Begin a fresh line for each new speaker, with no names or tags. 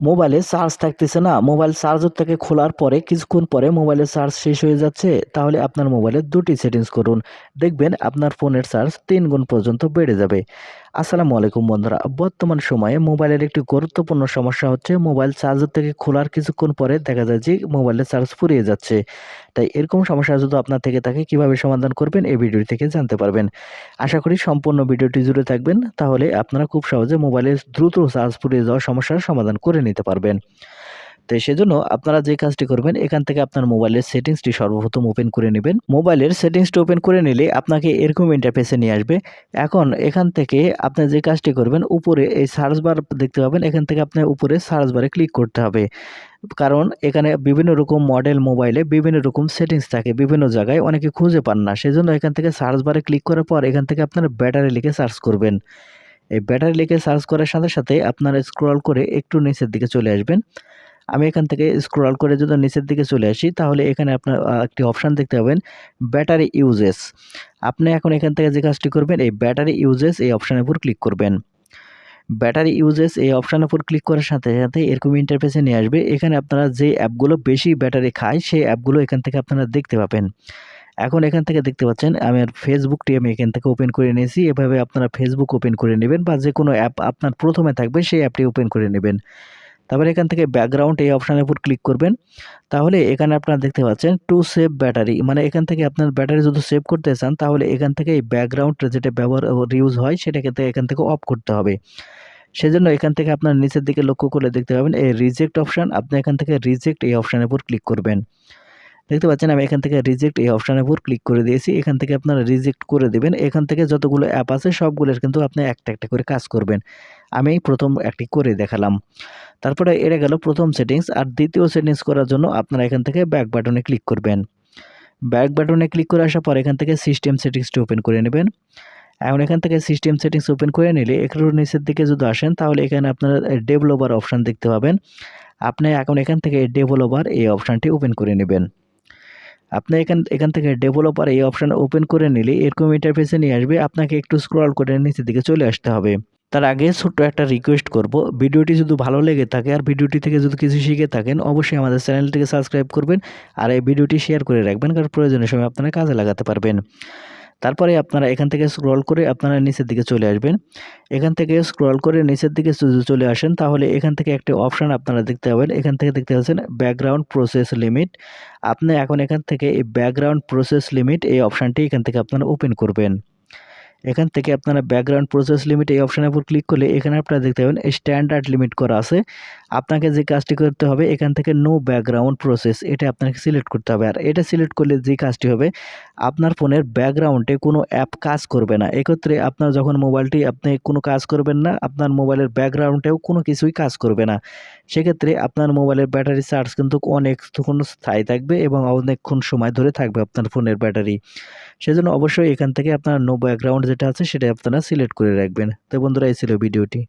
মোবাইলে চার্জ থাকতেছে না। মোবাইল চার্জারটাকে খোলার পরে, কিছুক্ষণ পরে মোবাইলের চার্জ শেষ হয়ে যাচ্ছে। তাহলে আপনার মোবাইলে দুটি সেটিংস করুন। দেখবেন আপনার ফোনের চার্জ তিন গুণ পর্যন্ত বেড়ে যাবে। আসসালামু আলাইকুম বন্ধুরা। বর্তমান সময়ে মোবাইলের একটি গুরুত্বপূর্ণ সমস্যা হচ্ছে, মোবাইল চার্জার থেকে খোলার কিছুক্ষণ পরে দেখা যায় যে মোবাইলের চার্জ ফুরিয়ে যাচ্ছে। তাই এরকম সমস্যা যদি আপনার থেকে থাকে, কীভাবে সমাধান করবেন, এই ভিডিও থেকে জানতে পারবেন। আশা করি সম্পূর্ণ ভিডিওটি জুড়ে থাকবেন। তাহলে আপনারা খুব সহজে মোবাইলের দ্রুত চার্জ ফুরিয়ে যাওয়ার সমস্যার সমাধান করে নিতে পারবেন। তো সেজন্য আপনারা যে কাজটি করবেন, এখান থেকে আপনার মোবাইলের সেটিংসটি সর্বপ্রথম ওপেন করে নেবেন। মোবাইলের সেটিংসটি ওপেন করে নিলে আপনাকে এরকম ইন্টারফেসে নিয়ে আসবে। এখন এখান থেকে আপনি যে কাজটি করবেন, উপরে এই সার্চ বার দেখতে পাবেন। এখান থেকে আপনার উপরে সার্চ বারে ক্লিক করতে হবে। কারণ এখানে বিভিন্ন রকম মডেল মোবাইলে বিভিন্ন রকম সেটিংস থাকে, বিভিন্ন জায়গায় অনেকে খুঁজে পান না। সেজন্য এখান থেকে সার্চ বারে ক্লিক করার পর এখান থেকে আপনার ব্যাটারি লিখে সার্চ করবেন। এই ব্যাটারি লিখে সার্চ করার সাথে সাথে আপনারা স্ক্রল করে একটু নিচের দিকে চলে আসবেন। আমি এখান থেকে স্ক্রল করে যদি নিচের দিকে চলে আসি, তাহলে এখানে আপনার একটি অপশান দেখতে পাবেন ব্যাটারি ইউজেস আপনি এখন এখান থেকে যে কাজটি করবেন, এই ব্যাটারি ইউজেস এই অপশানের উপর ক্লিক করবেন। ব্যাটারি ইউজেস এই অপশানের উপর ক্লিক করার সাথে সাথে এরকম ইন্টারফেসে নিয়ে আসবে। এখানে আপনারা যে অ্যাপগুলো বেশি ব্যাটারি খায়, সেই অ্যাপগুলো এখান থেকে আপনারা দেখতে পাবেন। এখন এখান থেকে দেখতে পাচ্ছেন, আমার ফেসবুকটি আমি এখান থেকে ওপেন করে নিয়েছি। এভাবে আপনারা ফেসবুক ওপেন করে নেবেন বা যে কোনো অ্যাপ আপনার প্রথমে থাকবে, সেই অ্যাপটি ওপেন করে নেবেন। তারপরে এখান থেকে ব্যাকগ্রাউন্ড এই অপশানের উপর ক্লিক করবেন। তাহলে এখানে আপনারা দেখতে পাচ্ছেন টু সেভ ব্যাটারি মানে এখান থেকে আপনার ব্যাটারি যদি সেভ করতে চান, তাহলে এখান থেকে এই ব্যাকগ্রাউন্ড যেটা ব্যবহার ইউজ হয়, সেটাকে এখান থেকে অফ করতে হবে। সেজন্য এখান থেকে আপনার নিচের দিকে লক্ষ্য করে দেখতে পাবেন, এই রিজেক্ট অপশান আপনি এখান থেকে রিজেক্ট এই অপশানের উপর ক্লিক করবেন। দেখতে পাচ্ছেন, আমি এখান থেকে রিজেক্ট এই অপশানের উপর ক্লিক করে দিয়েছি। এখান থেকে আপনারা রিজেক্ট করে দেবেন। এখান থেকে যতগুলো অ্যাপ আছে, সবগুলোর কিন্তু আপনি একটা একটা করে কাজ করবেন। আমি প্রথম একটি করে দেখালাম। তারপরে এটা গেল প্রথম সেটিংস আর দ্বিতীয় সেটিংস করার জন্য আপনারা এখান থেকে ব্যাক বাটনে ক্লিক করবেন। ব্যাক বাটনে ক্লিক করে আসার পর এখান থেকে সিস্টেম সেটিংসটি ওপেন করে নেবেন। এখন এখান থেকে সিস্টেম সেটিংস ওপেন করে নিলে একটু নিচের দিকে যদি আসেন, তাহলে এখানে আপনারা ডেভেলপার অপশান দেখতে পাবেন। আপনি এখন এখান থেকে ডেভেলপার এই অপশানটি ওপেন করে নেবেন। আপনি এখান এখান থেকে ডেভেলপার এই অপশান ওপেন করে নিলে এরকম ইন্টারফেসে নিয়ে আসবে। আপনাকে একটু স্ক্রল করে নিচের দিকে চলে আসতে হবে। তার আগে ছোট্ট একটা রিকোয়েস্ট করব। ভিডিওটি যদি ভালো লেগে থাকে আর ভিডিওটি থেকে যদি কিছু শিখে থাকেন, অবশ্যই আমাদের চ্যানেলটিকে সাবস্ক্রাইব করবেন আর এই ভিডিওটি শেয়ার করে রাখবেন কারণ প্রয়োজনের সময় আপনারা কাজে লাগাতে পারবেন। তারপরে আপনারা এখান থেকে স্ক্রল করে আপনারা নিচের দিকে চলে আসবেন। এখান থেকে স্ক্রল করে নিচের দিকে চলে আসেন, তাহলে এখান থেকে একটি অপশান আপনারা দেখতে পাবেন। এখান থেকে দেখতে পাচ্ছেন ব্যাকগ্রাউন্ড প্রসেস লিমিট আপনি এখন এখান থেকে এই ব্যাকগ্রাউন্ড প্রসেস লিমিট এই অপশানটি এখান থেকে আপনারা ওপেন করবেন। এখান থেকে আপনারা ব্যাকগ্রাউন্ড প্রসেস লিমিট এই অপশানের উপর ক্লিক করলে এখানে আপনারা দেখতে পাবেন স্ট্যান্ডার্ড লিমিট করা আছে। আপনাকে যে কাজটি করতে হবে, এখান থেকে নো ব্যাকগ্রাউন্ড প্রসেস এটা আপনাকে সিলেক্ট করতে হবে। আর এটা সিলেক্ট করলে যে কাজটি হবে, আপনার ফোনের ব্যাকগ্রাউন্ডে কোনো অ্যাপ কাজ করবে না। এক্ষেত্রে আপনার যখন মোবাইলটি আপনি কোনো কাজ করবেন না, আপনার মোবাইলের ব্যাকগ্রাউন্ডেও কোনো কিছুই কাজ করবে না। সেক্ষেত্রে আপনার মোবাইলের ব্যাটারি চার্জ কিন্তু অনেকক্ষণ স্থায়ী থাকবে এবং অনেকক্ষণ সময় ধরে থাকবে আপনার ফোনের ব্যাটারি সেজন্য অবশ্যই এখান থেকে আপনার নো ব্যাকগ্রাউন্ড যেটা আছে সেটাই আপনারা সিলেক্ট করে রাখবেন। তো বন্ধুরা এই ছিল ভিডিওটি।